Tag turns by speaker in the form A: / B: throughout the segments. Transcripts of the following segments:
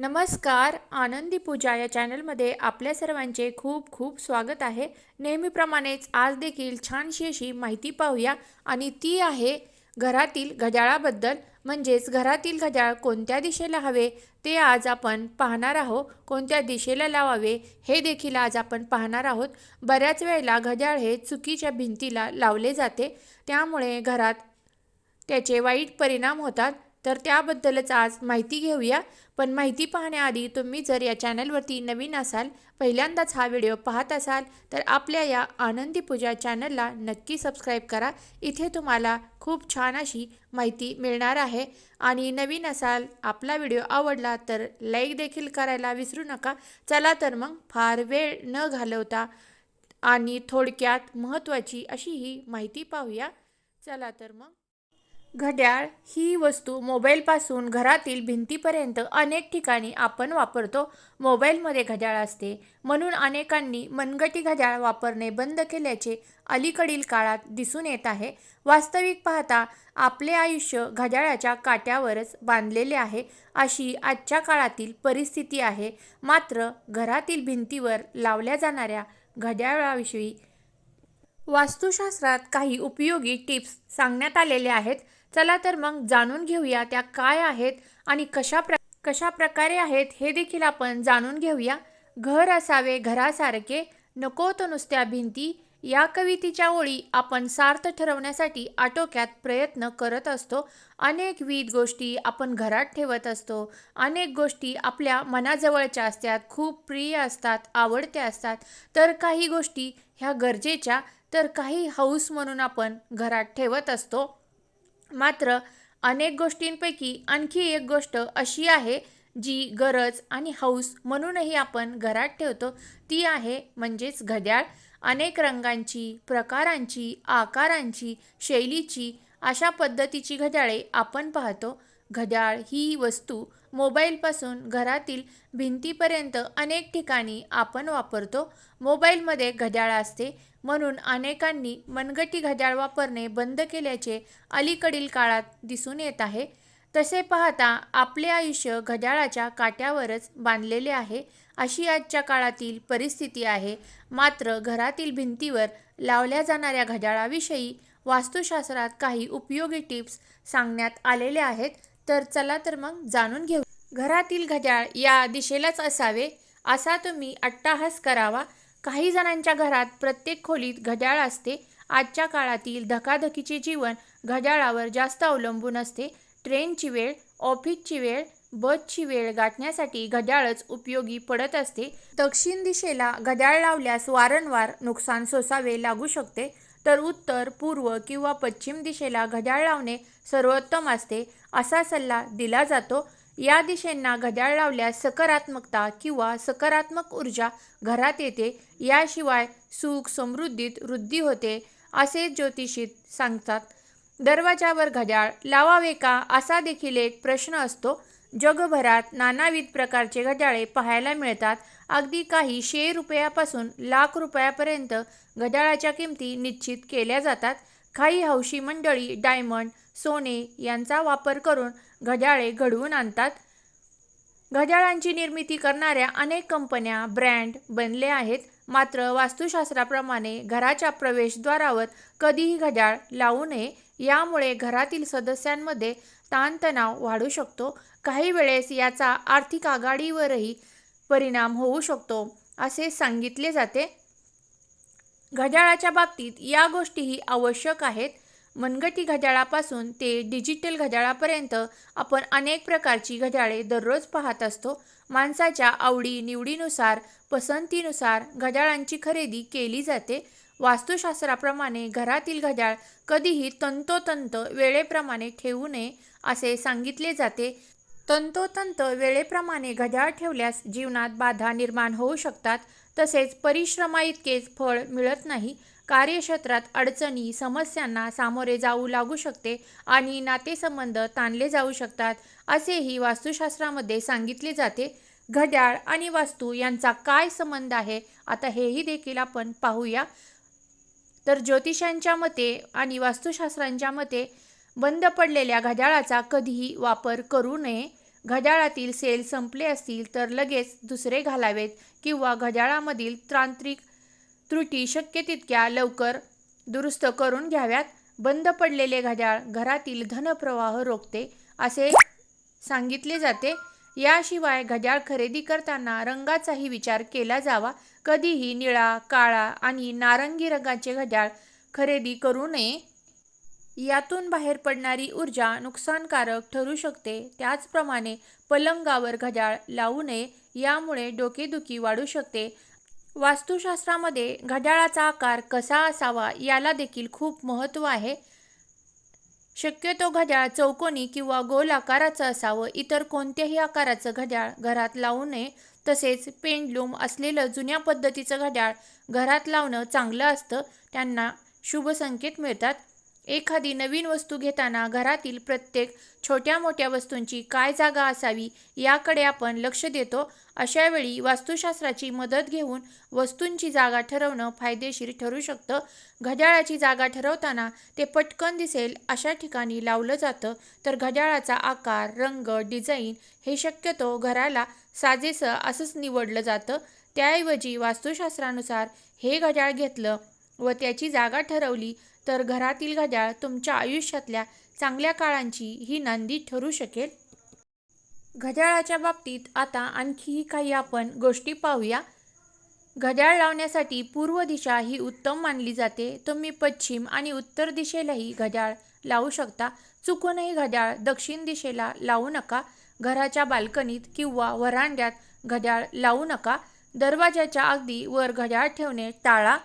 A: नमस्कार आनंदी पूजा या चॅनलमध्ये आपल्या सर्वांचे खूप खूप स्वागत आहे. नेहमीप्रमाणेच आज देखील छानशी अशी माहिती पाहूया आणि ती आहे घरातील घड्याळाबद्दल. म्हणजेच घरातील घड्याळ कोणत्या दिशेला हवे ते आज आपण पाहणार आहोत. कोणत्या दिशेला लावावे हे देखील आज आपण पाहणार आहोत. बऱ्याच वेळेला घड्याळ हे चुकीच्या भिंतीला लावले जाते. त्यामुळे घरात त्याचे वाईट परिणाम होतात. तर त्याबद्दलच आज माहिती घेऊया. पण माहिती पाहण्याआधी तुम्ही जर या चॅनलवरती नवीन असाल पहिल्यांदाच हा व्हिडिओ पाहत असाल तर आपल्या या आनंदी पूजा चॅनलला नक्की सबस्क्राईब करा. इथे तुम्हाला खूप छान अशी माहिती मिळणार आहे. आणि नवीन असाल आपला व्हिडिओ आवडला तर लाईक देखील करायला विसरू नका. चला तर मग फार वेळ न घालवता आणि थोडक्यात महत्त्वाची अशी ही माहिती पाहूया. चला तर मग. घड्याळ ही वस्तू मोबाईलपासून घरातील भिंतीपर्यंत अनेक ठिकाणी आपण वापरतो. मोबाईलमध्ये घड्याळ असते. म्हणून अनेकांनी मनगटी घड्याळ वापरणे बंद केल्याचे अलीकडील काळात दिसून येत आहे. वास्तविक पाहता आपले आयुष्य घड्याळाच्या काट्यावरच बांधलेले आहे अशी आजच्या काळातील परिस्थिती आहे. मात्र घरातील भिंतीवर लावल्या जाणाऱ्या घड्याळाविषयी वास्तुशास्त्रात काही उपयोगी टिप्स सांगण्यात आलेल्या आहेत. चला तर मग जाणून घेऊया त्या काय आहेत आणि कशा प्र कशा प्रकारे आहेत हे देखील आपण जाणून घेऊया. घर असावे घरासारखे नको तो नुसत्या भिंती या कवितेच्या ओळी आपण सार्थ ठरवण्यासाठी आटोक्यात प्रयत्न करत असतो. अनेक विविध गोष्टी आपण घरात ठेवत असतो. अनेक गोष्टी आपल्या मनाजवळच्या असतात खूप प्रिय असतात आवडत्या असतात. तर काही गोष्टी ह्या गरजेच्या तर काही हौस म्हणून आपण घरात ठेवत असतो. मात्र अनेक गोष्टींपैकी आणखी एक गोष्ट अशी आहे जी गरज आणि हौस म्हणूनही आपण घरात ठेवतो ती आहे म्हणजेच घड्याळ. अनेक रंगांची प्रकारांची आकारांची शैलीची अशा पद्धतीची घड्याळे आपण पाहतो. घड्याळ ही वस्तू मोबाईलपासून घरातील भिंतीपर्यंत अनेक ठिकाणी आपण वापरतो. मोबाईलमध्ये घड्याळ असते म्हणून अनेकांनी मनगटी घड्याळ वापरणे बंद केल्याचे अलीकडील काळात दिसून येत आहे. तसे पाहता आपले आयुष्य घड्याळाच्या काट्यावरच बांधलेले आहे. अशी आजच्या काळातील परिस्थिती आहे. मात्र घरातील भिंतीवर लावल्या जाणाऱ्या घड्याळाविषयी वास्तुशास्त्रात काही उपयोगी टिप्स सांगण्यात आलेले आहेत. तर चला तर मग जाणून घेऊ. घरातील घड्याळ या दिशेलाच असावे असा तुम्ही अट्टाहास करावा. काही जणांच्या घरात प्रत्येक खोलीत घड्याळ असते. आजच्या काळातील धकाधकीचे जीवन घड्याळावर जास्त अवलंबून असते. ट्रेनची वेळ ऑफिसची वेळ बसची वेळ गाठण्यासाठी घड्याळच उपयोगी पडत असते. दक्षिण दिशेला घड्याळ लावल्यास वारंवार नुकसान सोसावे लागू शकते. तर उत्तर पूर्व किंवा पश्चिम दिशेला घड्याळ लावणे सर्वोत्तम असते. असा सल्ला दिला जातो. या दिशेंना घड्याळ लावल्यास सकारात्मकता किंवा सकारात्मक ऊर्जा घरात येते. याशिवाय सुख समृद्धीत वृद्धी होते असे ज्योतिषीत सांगतात. दरवाजावर घड्याळ लावावे का? असा देखील एक प्रश्न असतो. जगभरात नानाविध प्रकारचे घड्याळे पाहायला मिळतात. अगदी काही शे रुपयापासून लाख रुपयापर्यंत घड्याळाच्या किमती निश्चित केल्या जातात. काही हौशी मंडळी डायमंड सोने यांचा वापर करून घड्याळे घडवून आणतात. घड्याळांची निर्मिती करणाऱ्या अनेक कंपन्या ब्रँड बनले आहेत. मात्र वास्तुशास्त्राप्रमाणे घराच्या प्रवेशद्वारावर कधीही घड्याळ लावू नये. यामुळे घरातील सदस्यांमध्ये ताणतणाव वाढू शकतो. काही वेळेस याचा आर्थिक आघाडीवरही परिणाम होऊ शकतो असे सांगितले जाते. घड्याळाच्या बाबतीत या गोष्टीही आवश्यक आहेत. मनगटी घड्याळापासून ते डिजिटल घड्याळापर्यंत आपण अनेक प्रकारची घड्याळे दररोज पाहत असतो. माणसाच्या आवडी निवडीनुसार पसंतीनुसार घड्याळांची खरेदी केली जाते. वास्तुशास्त्राप्रमाणे घरातील घड्याळ कधीही तंतोतंत वेळेप्रमाणे ठेवू नये असे सांगितले जाते. तंतोतंत वेळेप्रमाणे घड्याळ ठेवल्यास जीवनात बाधा निर्माण होऊ शकतात. तसेच परिश्रमाइतकेच फळ मिळत नाही. कार्यक्षेत्रात अडचणी समस्यांना सामोरे जाऊ लागू शकते आणि नातेसंबंध ताणले जाऊ शकतात असेही वास्तुशास्त्रामध्ये सांगितले जाते. घड्याळ आणि वास्तू यांचा काय संबंध आहे? आता हेही देखील आपण पाहूया. तर ज्योतिषांच्या मते आणि वास्तुशास्त्रांच्या मते बंद पडलेल्या घड्याळाचा कधीही वापर करू नये. घड्याळातील सेल संपले असतील तर लगेच दुसरे घालावेत किंवा घड्याळामधील तांत्रिक त्रुटी शक्य तितक्या लवकर दुरुस्त करून घ्याव्यात. बंद पडलेले घड्याळ घरातील धनप्रवाह रोखते असे सांगितले जाते. याशिवाय घड्याळ खरेदी करताना रंगाचाही विचार केला जावा. कधीही निळा काळा आणि नारंगी रंगाचे घड्याळ खरेदी करू नये. यातून बाहेर पडणारी ऊर्जा नुकसानकारक ठरू शकते. त्याचप्रमाणे पलंगावर घड्याळ लावू नये यामुळे डोकेदुखी वाढू शकते. वास्तुशास्त्रामध्ये घड्याळाचा आकार कसा असावा याला देखील खूप महत्त्व आहे. शक्यतो घड्याळ चौकोनी किंवा गोल आकाराचं असावं. इतर कोणत्याही आकाराचं घड्याळ घरात लावू नये. तसेच पेंडलूम असलेलं जुन्या पद्धतीचं घड्याळ घरात लावणं चांगलं असतं. त्यांना शुभ संकेत मिळतात. एखादी नवीन वस्तू घेताना घरातील प्रत्येक छोट्या मोठ्या वस्तूंची काय जागा असावी याकडे आपण लक्ष देतो. अशावेळी वास्तुशास्त्राची मदत घेऊन वस्तूंची जागा ठरवणं फायदेशीर ठरू शकतं. घड्याळाची जागा ठरवताना ते पटकन दिसेल अशा ठिकाणी लावलं जातं. तर घड्याळाचा आकार रंग डिझाईन हे शक्यतो घराला साजेसं असंच निवडलं जातं. त्याऐवजी वास्तुशास्त्रानुसार हे घड्याळ घेतलं व त्याची जागा ठरवली तर घरातील घड्याळ तुमच्या आयुष्यातल्या चांगल्या काळांची ही नांदी ठरू शकेल. घड्याळाच्या बाबतीत आता आणखी काही आपण गोष्टी पाहूया. घड्याळ लावण्यासाठी पूर्व दिशा ही उत्तम मानली जाते. तुम्ही पश्चिम आणि उत्तर दिशेलाही घड्याळ लावू शकता. चुकूनही घड्याळ दक्षिण दिशेला लावू नका. घराच्या बाल्कनीत किंवा वरांड्यात घड्याळ लावू नका. दरवाजाच्या अगदी वर घड्याळ ठेवणे टाळा.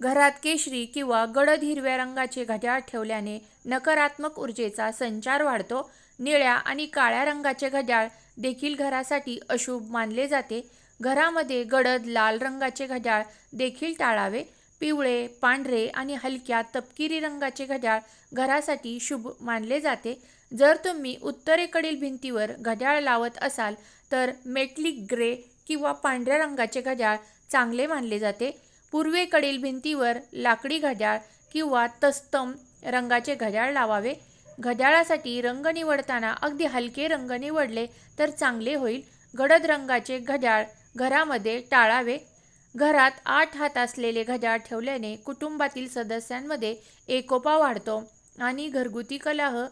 A: घरात केशरी किंवा गडद हिरव्या रंगाचे घड्याळ ठेवल्याने नकारात्मक ऊर्जेचा संचार वाढतो. निळ्या आणि काळ्या रंगाचे घड्याळ देखील घरासाठी अशुभ मानले जाते. घरामध्ये गडद लाल रंगाचे घड्याळ देखील टाळावे. पिवळे पांढरे आणि हलक्या तपकिरी रंगाचे घड्याळ घरासाठी शुभ मानले जाते. जर तुम्ही उत्तरेकडील भिंतीवर घड्याळ लावत असाल तर मेटलिक ग्रे किंवा पांढऱ्या रंगाचे घड्याळ चांगले मानले जाते. पूर्वेकडील भिंतीवर लाकडी घड्याळ किंवा तस्तम रंगाचे घड्याळ लावावे. घड्याळासाठी रंग निवडताना अगदी हलके रंग निवडले तर चांगले होईल. गडद रंगाचे घड्याळ घरामध्ये टाळावे. घरात आठ हात असलेले घड्याळ ठेवल्याने कुटुंबातील सदस्यांमध्ये एकोपा वाढतो आणि घरगुती कलह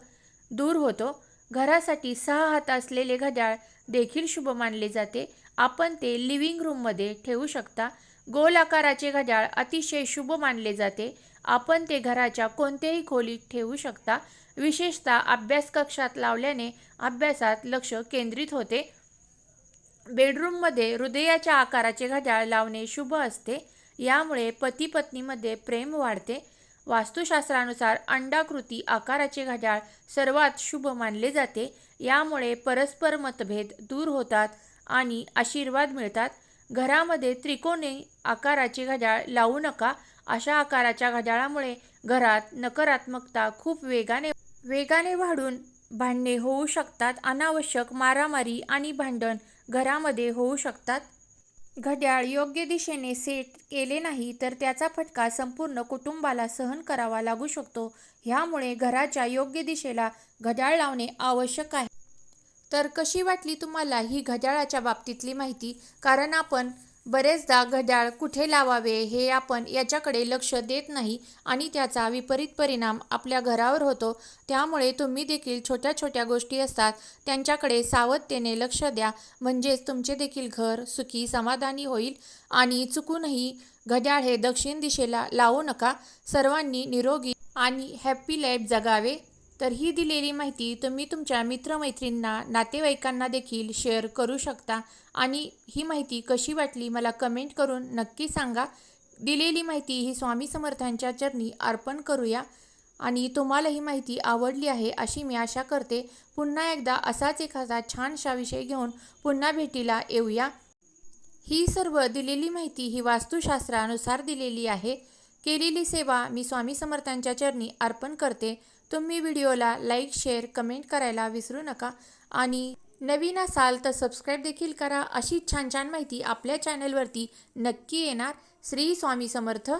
A: दूर होतो. घरासाठी सहा हात असलेले घड्याळ देखील शुभ मानले जाते. आपण ते लिव्हिंग रूममध्ये ठेवू शकता. गोल आकाराचे घड्याळ अतिशय शुभ मानले जाते. आपण ते घराच्या कोणत्याही खोलीत ठेवू शकता. विशेषतः अभ्यास कक्षात लावल्याने अभ्यासात लक्ष केंद्रित होते. बेडरूममध्ये हृदयाच्या आकाराचे घड्याळ लावणे शुभ असते. यामुळे पती पत्नीमध्ये प्रेम वाढते. वास्तुशास्त्रानुसार अंडाकृती आकाराचे घड्याळ सर्वात शुभ मानले जाते. यामुळे परस्पर मतभेद दूर होतात आणि आशीर्वाद मिळतात. घरामध्ये त्रिकोणी आकाराची घड्याळ लावू नका. अशा आकाराच्या घड्याळामुळे घरात नकारात्मकता खूप वेगाने वेगाने वाढून भांडणे होऊ शकतात. अनावश्यक मारामारी आणि भांडण घरामध्ये होऊ शकतात. घड्याळ योग्य दिशेने सेट केले नाही तर त्याचा फटका संपूर्ण कुटुंबाला सहन करावा लागू शकतो. ह्यामुळे घराच्या योग्य दिशेला घड्याळ लावणे आवश्यक आहे. तर कशी वाटली तुम्हाला ही घड्याळाच्या बाबतीतली माहिती? कारण आपण बरेचदा घड्याळ कुठे लावावे हे आपण याच्याकडे लक्ष देत नाही आणि त्याचा विपरीत परिणाम आपल्या घरावर होतो. त्यामुळे तुम्ही देखील छोट्या छोट्या गोष्टी असतात त्यांच्याकडे सावधतेने लक्ष द्या. म्हणजेच तुमचे देखील घर सुखी समाधानी होईल आणि चुकूनही घड्याळ हे दक्षिण दिशेला लावू नका. सर्वांनी निरोगी आणि हॅप्पी लाईफ जगावे. तर ही दिलेली माहिती तुम्ही तुमच्या मित्रमैत्रींना नातेवाईकांना देखील शेअर करू शकता. आणि ही माहिती कशी वाटली मला कमेंट करून नक्की सांगा. दिलेली माहिती ही स्वामी समर्थांच्या चरणी अर्पण करूया. आणि तुम्हाला ही माहिती आवडली आहे अशी मी आशा करते. पुन्हा एकदा असाच एखादा छानशा विषय घेऊन पुन्हा भेटीला येऊया. ही सर्व दिलेली माहिती ही वास्तुशास्त्रानुसार दिलेली आहे. केलेली सेवा मी स्वामी समर्थांच्या चरणी अर्पण करते. तुम्ही व्हिडिओला लाईक शेअर कमेंट करायला विसरू नका आणि नवीन असाल तर सबस्क्राईब देखील करा अशी छान छान माहिती आपल्या चॅनलवरती नक्की येणार. श्री स्वामी समर्थ.